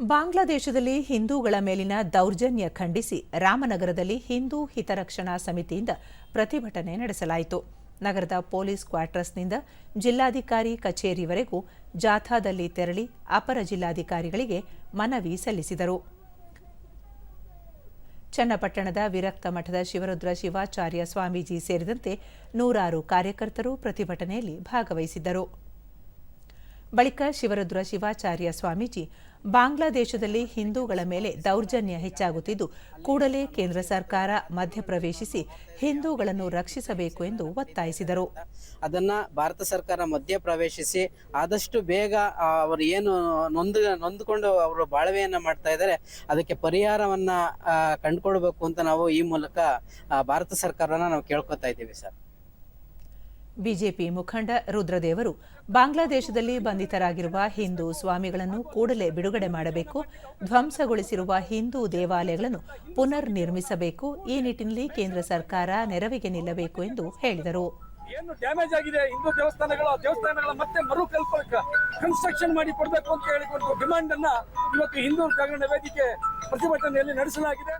ಬಾಂಗ್ಲಾದೇಶದಲ್ಲಿ ಹಿಂದೂಗಳ ಮೇಲಿನ ದೌರ್ಜನ್ಯ ಖಂಡಿಸಿ ರಾಮನಗರದಲ್ಲಿ ಹಿಂದೂ ಹಿತರಕ್ಷಣಾ ಸಮಿತಿಯಿಂದ ಪ್ರತಿಭಟನೆ ನಡೆಸಲಾಯಿತು. ನಗರದ ಪೊಲೀಸ್ ಕ್ವಾರ್ಟರ್ಸ್ನಿಂದ ಜಿಲ್ಲಾಧಿಕಾರಿ ಕಚೇರಿವರೆಗೂ ಜಾಥಾದಲ್ಲಿ ತೆರಳಿ ಅಪರ ಜಿಲ್ಲಾಧಿಕಾರಿಗಳಿಗೆ ಮನವಿ ಸಲ್ಲಿಸಿದರು. ಚನ್ನಪಟ್ಟಣದ ವಿರಕ್ತ ಮಠದ ಶಿವರುದ್ರ ಶಿವಾಚಾರ್ಯ ಸ್ವಾಮೀಜಿ ಸೇರಿದಂತೆ ನೂರಾರು ಕಾರ್ಯಕರ್ತರು ಪ್ರತಿಭಟನೆಯಲ್ಲಿ ಭಾಗವಹಿಸಿದ್ದರು. ಬಳಿಕ ಶಿವರುದ್ರ ಶಿವಾಚಾರ್ಯ ಸ್ವಾಮೀಜಿ ಬಾಂಗ್ಲಾದೇಶದಲ್ಲಿ ಹಿಂದೂಗಳ ಮೇಲೆ ದೌರ್ಜನ್ಯ ಹೆಚ್ಚಾಗುತ್ತಿದ್ದು, ಕೂಡಲೇ ಕೇಂದ್ರ ಸರ್ಕಾರ ಮಧ್ಯಪ್ರವೇಶಿಸಿ ಹಿಂದೂಗಳನ್ನು ರಕ್ಷಿಸಬೇಕು ಎಂದು ಒತ್ತಾಯಿಸಿದರು. ಅದನ್ನ ಭಾರತ ಸರ್ಕಾರ ಮಧ್ಯ ಪ್ರವೇಶಿಸಿ ಆದಷ್ಟು ಬೇಗ ಅವರು ಏನು ನೊಂದು, ನೊಂದುಕೊಂಡು ಅವರು ಬಾಳ್ವೆಯನ್ನ ಮಾಡ್ತಾ ಇದ್ದಾರೆ, ಅದಕ್ಕೆ ಪರಿಹಾರವನ್ನ ಕಂಡುಕೊಳ್ಬೇಕು ಅಂತ ನಾವು ಈ ಮೂಲಕ ಭಾರತ ಸರ್ಕಾರನ ನಾವು ಕೇಳ್ಕೊತಾ ಇದ್ದೀವಿ ಸರ್. ಬಿಜೆಪಿ ಮುಖಂಡ ರುದ್ರದೇವರು ಬಾಂಗ್ಲಾದೇಶದಲ್ಲಿ ಬಂಧಿತರಾಗಿರುವ ಹಿಂದೂ ಸ್ವಾಮಿಗಳನ್ನು ಕೂಡಲೇ ಬಿಡುಗಡೆ ಮಾಡಬೇಕು, ಧ್ವಂಸಗೊಳಿಸಿರುವ ಹಿಂದೂ ದೇವಾಲಯಗಳನ್ನು ಪುನರ್ ನಿರ್ಮಿಸಬೇಕು ಈ ನಿಟ್ಟಿನಲ್ಲಿ ಕೇಂದ್ರ ಸರ್ಕಾರ ನೆರವಿಗೆ ನಿಲ್ಲಬೇಕು ಎಂದು ಹೇಳಿದರು. ಏನು ಡ್ಯಾಮೇಜ್ ಆಗಿದೆ? ಹಿಂದೂ ದೇವಸ್ಥಾನಗಳು ದೇವಸ್ಥಾನಗಳ ಮತ್ತೆ ಮರುಕಲ್ಪ ಕನ್ಸ್ಟ್ರಕ್ಷನ್ ಮಾಡಿ ಕೊಡಬೇಕು ಅಂತ ಹೇಳಿಕೊಂಡು ಡಿಮಾಂಡ್ ಅನ್ನ ಇವತ್ತು ಹಿಂದೂ ಜಾಗರಣ ವೇದಿಕೆ ಪ್ರತಿಭಟನೆಯಲ್ಲಿ ನಡೆಸಲಾಗಿದೆ.